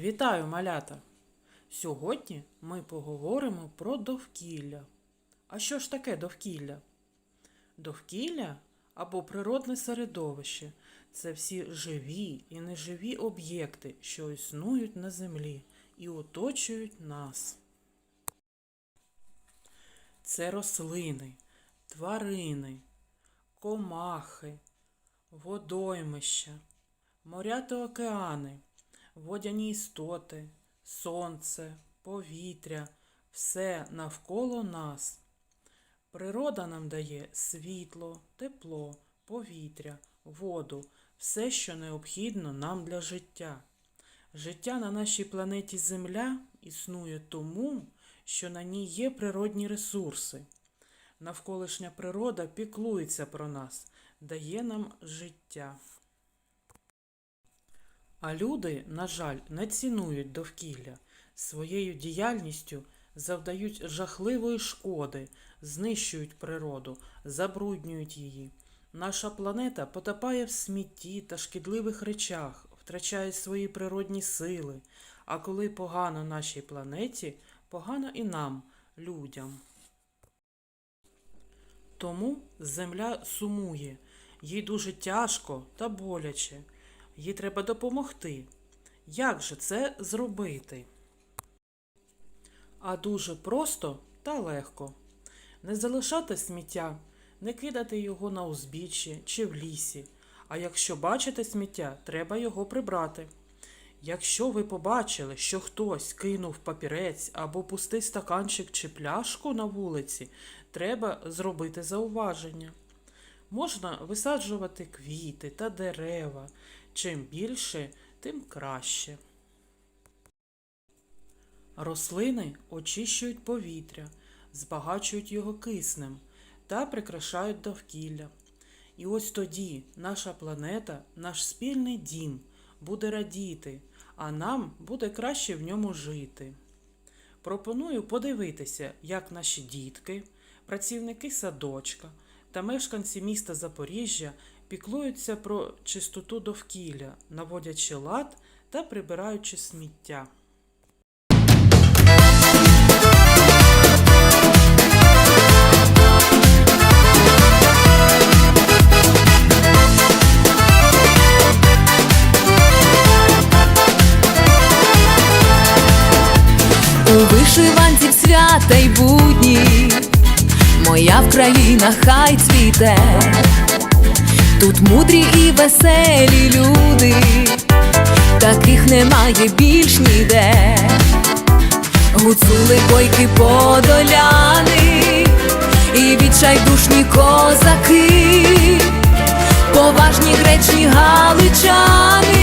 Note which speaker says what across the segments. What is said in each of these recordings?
Speaker 1: Вітаю, малята! Сьогодні ми поговоримо про довкілля. А що ж таке довкілля? Довкілля або природне середовище це всі живі і неживі об'єкти, що існують на землі і оточують нас. Це рослини, тварини, комахи, водоймища, моря та океани, водяні істоти, сонце, повітря, все навколо нас. Природа нам дає світло, тепло, повітря, воду, все, що необхідно нам для життя. Життя на нашій планеті Земля існує тому, що на ній є природні ресурси. Навколишня природа піклується про нас, дає нам життя. А люди, на жаль, не цінують довкілля, своєю діяльністю завдають жахливої шкоди, знищують природу, забруднюють її. Наша планета потопає в смітті та шкідливих речах, втрачає свої природні сили. А коли погано нашій планеті, погано і нам, людям. Тому земля сумує, їй дуже тяжко та боляче. Їй треба допомогти. Як же це зробити? А дуже просто та легко. Не залишати сміття, не кидати його на узбіччі чи в лісі. А якщо бачите сміття, треба його прибрати. Якщо ви побачили, що хтось кинув папірець або пустий стаканчик чи пляшку на вулиці, треба зробити зауваження. Можна висаджувати квіти та дерева. Чим більше, тим краще. Рослини очищують повітря, збагачують його киснем та прикрашають довкілля. І ось тоді наша планета, наш спільний дім, буде радіти, а нам буде краще в ньому жити. Пропоную подивитися, як наші дітки, працівники садочка та мешканці міста Запоріжжя піклуються про чистоту довкілля, наводячи лад та прибираючи сміття.
Speaker 2: У вишиванці свята й будні, моя Вкраїна хай цвіте, тут мудрі і веселі люди, таких немає більш ніде. Гуцули бойки подоляни, і відчайдушні козаки, поважні гречні галичани,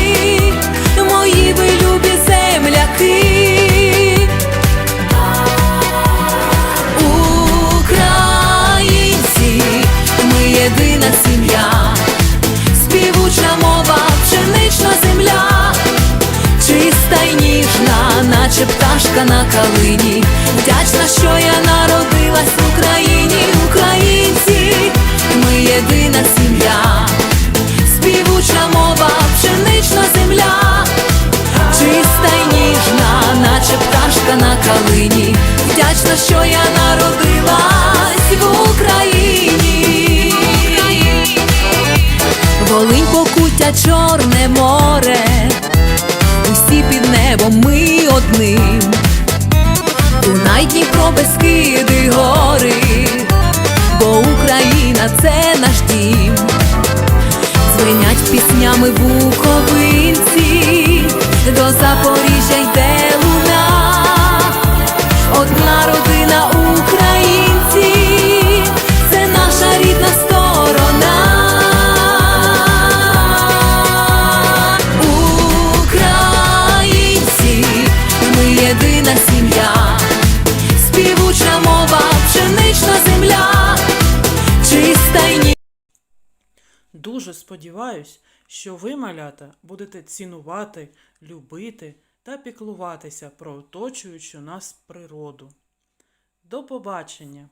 Speaker 2: на калині. Вдячна, що я народилась в Україні. Волинь покуття, чорне море, усі під небом ми одним. Дунай, Дніпро, Бескиди, гори, бо Україна це наш дім. Дзвенять піснями буковинці, до Запоріжжя йде
Speaker 1: Дуже сподіваюсь, що ви, малята, будете цінувати, любити та піклуватися про оточуючу нас природу. До побачення!